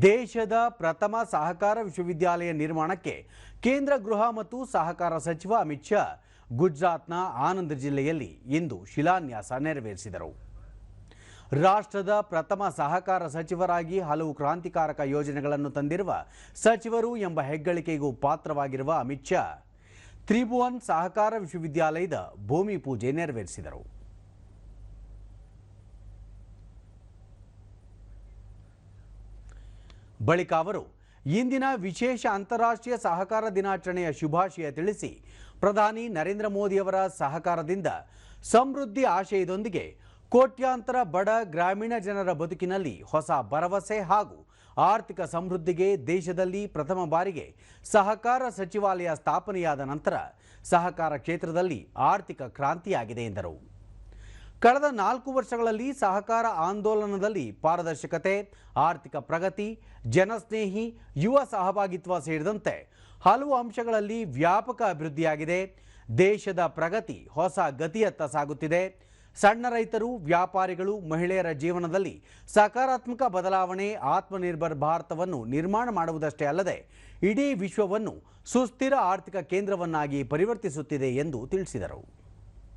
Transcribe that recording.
ದೇಶದ ಪ್ರಥಮ ಸಹಕಾರ ವಿಶ್ವವಿದ್ಯಾಲಯ ನಿರ್ಮಾಣಕ್ಕೆ ಕೇಂದ್ರ ಗೃಹ ಮತ್ತು ಸಹಕಾರ ಸಚಿವ ಅಮಿತ್ ಶಾ ಗುಜರಾತ್ನ ಆನಂದ್ ಜಿಲ್ಲೆಯಲ್ಲಿ ಇಂದು ಶಿಲಾನ್ಯಾಸ ನೆರವೇರಿಸಿದರು. ರಾಷ್ಟ್ರದ ಪ್ರಥಮ ಸಹಕಾರ ಸಚಿವರಾಗಿ ಹಲವು ಕ್ರಾಂತಿಕಾರಕ ಯೋಜನೆಗಳನ್ನು ತಂದಿರುವ ಸಚಿವರು ಎಂಬ ಹೆಗ್ಗಳಿಕೆಗೂ ಪಾತ್ರವಾಗಿರುವ ಅಮಿತ್ ಶಾ ತ್ರಿಭುವನ್ ಸಹಕಾರ ವಿಶ್ವವಿದ್ಯಾಲಯದ ಭೂಮಿ ಪೂಜೆ ನೆರವೇರಿಸಿದರು. ಬಳಿಕ ಅವರು ಇಂದಿನ ವಿಶೇಷ ಅಂತಾರಾಷ್ಟ್ರೀಯ ಸಹಕಾರ ದಿನಾಚರಣೆಯ ಶುಭಾಶಯ ತಿಳಿಸಿ ಪ್ರಧಾನಿ ನರೇಂದ್ರ ಮೋದಿಯವರ ಸಹಕಾರದಿಂದ ಸಮೃದ್ಧಿ ಆಶಯದೊಂದಿಗೆ ಕೋಟ್ಯಾಂತರ ಬಡ ಗ್ರಾಮೀಣ ಜನರ ಬದುಕಿನಲ್ಲಿ ಹೊಸ ಭರವಸೆ ಹಾಗೂ ಆರ್ಥಿಕ ಸಮೃದ್ಧಿಗೆ ದೇಶದಲ್ಲಿ ಪ್ರಥಮ ಬಾರಿಗೆ ಸಹಕಾರ ಸಚಿವಾಲಯ ಸ್ಥಾಪನೆಯಾದ ನಂತರ ಸಹಕಾರ ಕ್ಷೇತ್ರದಲ್ಲಿ ಆರ್ಥಿಕ ಕ್ರಾಂತಿಯಾಗಿದೆ ಎಂದರು. ಕಳೆದ ನಾಲ್ಕು ವರ್ಷಗಳಲ್ಲಿ ಸಹಕಾರ ಆಂದೋಲನದಲ್ಲಿ ಪಾರದರ್ಶಕತೆ, ಆರ್ಥಿಕ ಪ್ರಗತಿ, ಜನಸ್ನೇಹಿ, ಯುವ ಸಹಭಾಗಿತ್ವ ಸೇರಿದಂತೆ ಹಲವು ಅಂಶಗಳಲ್ಲಿ ವ್ಯಾಪಕ ಅಭಿವೃದ್ಧಿಯಾಗಿದೆ. ದೇಶದ ಪ್ರಗತಿ ಹೊಸ ಗತಿಯತ್ತ ಸಾಗುತ್ತಿದೆ. ಸಣ್ಣ ರೈತರು, ವ್ಯಾಪಾರಿಗಳು, ಮಹಿಳೆಯರ ಜೀವನದಲ್ಲಿ ಸಕಾರಾತ್ಮಕ ಬದಲಾವಣೆ, ಆತ್ಮನಿರ್ಭರ್ ಭಾರತವನ್ನು ನಿರ್ಮಾಣ ಮಾಡುವುದಷ್ಟೇ ಅಲ್ಲದೆ ಇಡೀ ವಿಶ್ವವನ್ನು ಸುಸ್ಥಿರ ಆರ್ಥಿಕ ಕೇಂದ್ರವನ್ನಾಗಿ ಪರಿವರ್ತಿಸುತ್ತಿದೆ ಎಂದು ತಿಳಿಸಿದರು.